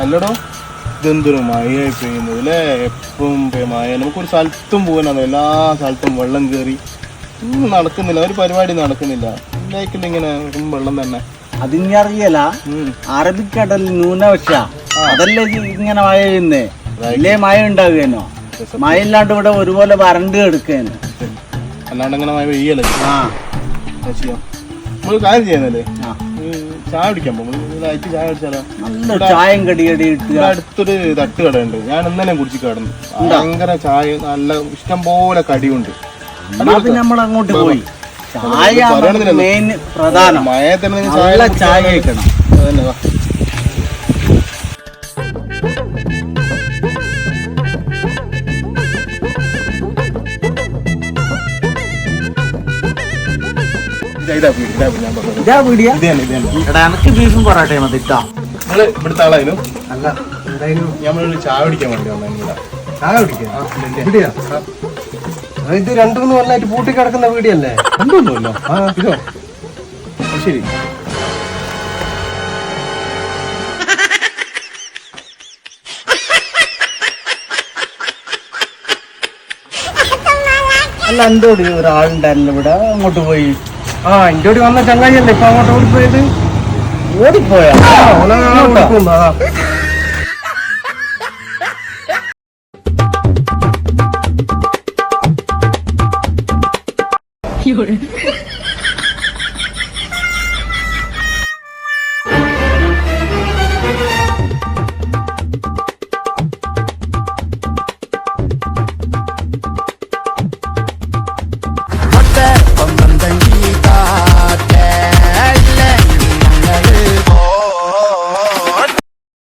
അല്ലടോ? ഇതെന്തൊരു മഴയായി പെയ്യുന്നത് അല്ലേ എപ്പം മഴ നമുക്കൊരു സ്ഥലത്തും പോകാനാണ് എല്ലാ സ്ഥലത്തും വെള്ളം കയറി ഒന്നും നടക്കുന്നില്ല. ഒരു പരിപാടി നടക്കുന്നില്ല. എല്ലായിക്കും ഇങ്ങനെ വെള്ളം തന്നെ. അതിനി അറിയല ഉം. അറബിക്കടൽ ന്യൂനപക്ഷ. അതല്ലേ ഇങ്ങനെ മഴ പെയ്യുന്നേ? വലിയ മഴ ഉണ്ടാകുകയെന്നോ മഴ ഇല്ലാണ്ട് ഇവിടെ ഒരുപോലെ വരണ്ട് കിടക്കുകയെന്നു അല്ലാണ്ട് അങ്ങനെ മഴ പെയ്യല്ലേ? ആ. ചെയ്യാം? നമ്മൾ കാര്യം ചെയ്യുന്നല്ലേ ആ. ചായ കുടിക്കാൻ പോകും. ലൈറ്റ് ചായ കുടിച്ചാലോ? നല്ല ചായം കടിയടി ഇവിടെ അടുത്തൊരു തട്ട് കടയുണ്ട്. ഞാൻ ഇന്നലെ കുടിച്ച് കിടന്നു. ഭയങ്കര ചായ നല്ല ഇഷ്ടം പോലെ കടിയുണ്ട് പിന്നെ നമ്മൾ അങ്ങോട്ട് പോയി. ചായ. മെയിൻ പ്രധാനം. മഴ തന്നെ ചായ കഴിക്കണം. അതന്നെ എനിക്ക് ബീഫും പൊറാട്ടയും മതി ഇട്ടാ. നിങ്ങൾ ഇവിടുത്തെ ആളായിരുന്നു? അല്ല എന്തായാലും ഞമ്മൾ ചായ കുടിക്കാൻ വേണ്ടി വന്നു ചായ കുടിക്കാം ഇത് രണ്ടു മൂന്ന് കൊല്ലായിട്ട് പൂട്ടി കിടക്കുന്ന വീടിയല്ലേ എന്തൊന്നുമില്ലോ ആ ഇതോ. ശരി. അല്ല എന്തോടി? ഒരാളുണ്ടായിരുന്നു ഇവിടെ. അങ്ങോട്ട് പോയി. ആ എന്റെ കൂടി വന്ന ചങ്ങായിയല്ലേ? ഇപ്പൊ അങ്ങോട്ട് ഓടിപ്പോയത്? ഓടിപ്പോയാ? വിളിക്കുന്നു, അതാ.